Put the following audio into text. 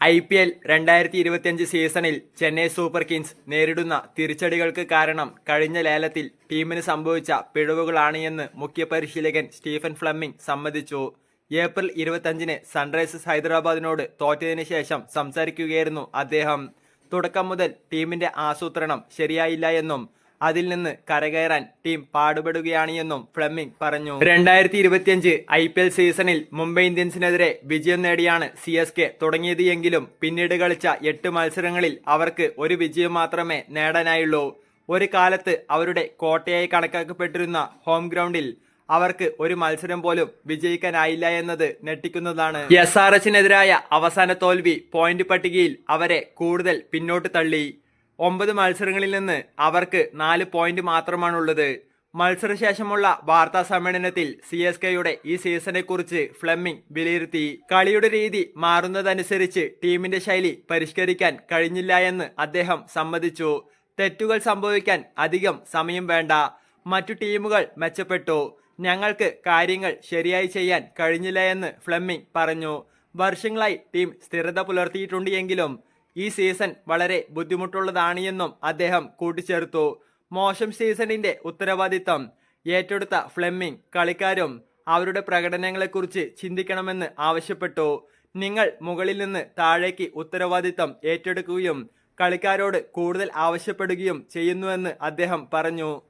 I P L രണ്ടായിരത്തി ഇരുപത്തിയഞ്ച് സീസണിൽ ചെന്നൈ സൂപ്പർ കിങ്സ് നേരിടുന്ന തിരിച്ചടികൾക്ക് കാരണം കഴിഞ്ഞ ലേലത്തിൽ ടീമിന് സംഭവിച്ച പിഴവുകളാണ് എന്ന് മുഖ്യ പരിശീലകൻ സ്റ്റീഫൻ ഫ്ലമ്മിംഗ് സമ്മതിച്ചു. ഏപ്രിൽ ഇരുപത്തിയഞ്ചിന് സൺറൈസേഴ്സ് ഹൈദരാബാദിനോട് തോറ്റതിനു ശേഷം സംസാരിക്കുകയായിരുന്നു അദ്ദേഹം. തുടക്കം മുതൽ ടീമിന്റെ ആസൂത്രണം ശരിയായില്ല എന്നും അതിൽ നിന്ന് കരകയറാൻ ടീം പാടുപെടുകയാണ് എന്നും ഫ്ലെമിംഗ് പറഞ്ഞു. രണ്ടായിരത്തി ഇരുപത്തിയഞ്ച് ഐ പി എൽ സീസണിൽ മുംബൈ ഇന്ത്യൻസിനെതിരെ വിജയം നേടിയാണ് സി എസ് കെ തുടങ്ങിയത് എങ്കിലും പിന്നീട് കളിച്ച എട്ട് മത്സരങ്ങളിൽ അവർക്ക് ഒരു വിജയം മാത്രമേ നേടാനായുള്ളൂ. ഒരു കാലത്ത് അവരുടെ കോട്ടയായി കണക്കാക്കപ്പെട്ടിരുന്ന ഹോം ഗ്രൗണ്ടിൽ അവർക്ക് ഒരു മത്സരം പോലും വിജയിക്കാനായില്ല എന്നത് ഞെട്ടിക്കുന്നതാണ്. എസ് ആർ എസിനെതിരായ അവസാന തോൽവി പോയിന്റ് പട്ടികയിൽ അവരെ കൂടുതൽ പിന്നോട്ട് തള്ളി. ഒമ്പത് മത്സരങ്ങളിൽ നിന്ന് അവർക്ക് നാല് പോയിന്റ് മാത്രമാണുള്ളത്. മത്സരശേഷമുള്ള വാർത്താ സമ്മേളനത്തിൽ സി എസ് കെയുടെ ഈ സീസണെ കുറിച്ച് ഫ്ലെമിംഗ് വിലയിരുത്തി. കളിയുടെ രീതി മാറുന്നതനുസരിച്ച് ടീമിന്റെ ശൈലി പരിഷ്കരിക്കാൻ കഴിഞ്ഞില്ല എന്ന് അദ്ദേഹം സമ്മതിച്ചു. തെറ്റുകൾ സംഭവിക്കാൻ അധികം സമയം വേണ്ട. മറ്റു ടീമുകൾ മെച്ചപ്പെട്ടു. ഞങ്ങൾക്ക് കാര്യങ്ങൾ ശരിയായി ചെയ്യാൻ കഴിഞ്ഞില്ല എന്ന് ഫ്ലെമിംഗ് പറഞ്ഞു. വർഷങ്ങളായി ടീം സ്ഥിരത പുലർത്തിയിട്ടുണ്ട് എങ്കിലും ഈ സീസൺ വളരെ ബുദ്ധിമുട്ടുള്ളതാണ് എന്നും അദ്ദേഹം കൂട്ടിച്ചേർത്തു. മോശം സീസണിന്റെ ഉത്തരവാദിത്തം ഏറ്റെടുത്ത ഫ്ലെമ്മിംഗ് കളിക്കാരും അവരുടെ പ്രകടനങ്ങളെക്കുറിച്ച് ചിന്തിക്കണമെന്ന് ആവശ്യപ്പെട്ടു. നിങ്ങൾ മുകളിൽ നിന്ന് താഴേക്ക് ഉത്തരവാദിത്തം ഏറ്റെടുക്കുകയും കളിക്കാരോട് കൂടുതൽ ആവശ്യപ്പെടുകയും ചെയ്യുന്നുവെന്ന് അദ്ദേഹം പറഞ്ഞു.